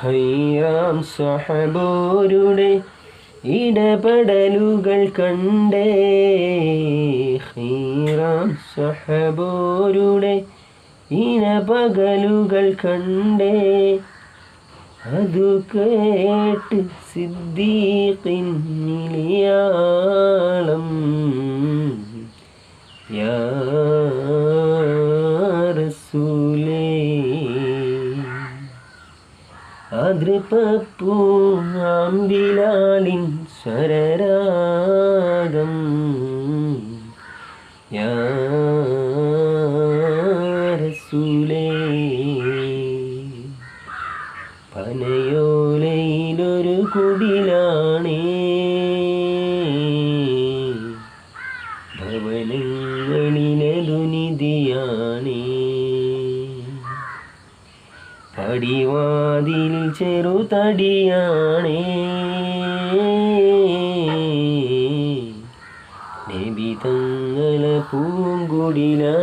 ഹൈറാം സഹബോരുടെ ഇടപെടലുകൾ കണ്ടേ. ഹൈറാം സഹബോരുടെ ഇടപകലുകൾ കണ്ടേ. അതു കേട്ട് സിദ്ദീഖിൻ നിലയാളം. യാ റസൂലേ. അതിർപ്പൂമ്പിലാലിൻ സ്വരരാഗം യാ റസൂലേ പനയോലയിലൊരു കുടിലാണേ. ഭവനങ്ങളിലെ നിധിയാണേ. പടിവാതിൽ ചെറുതടിയാണേ. നബി തങ്ങളെ പൂങ്കുടിലാണേ.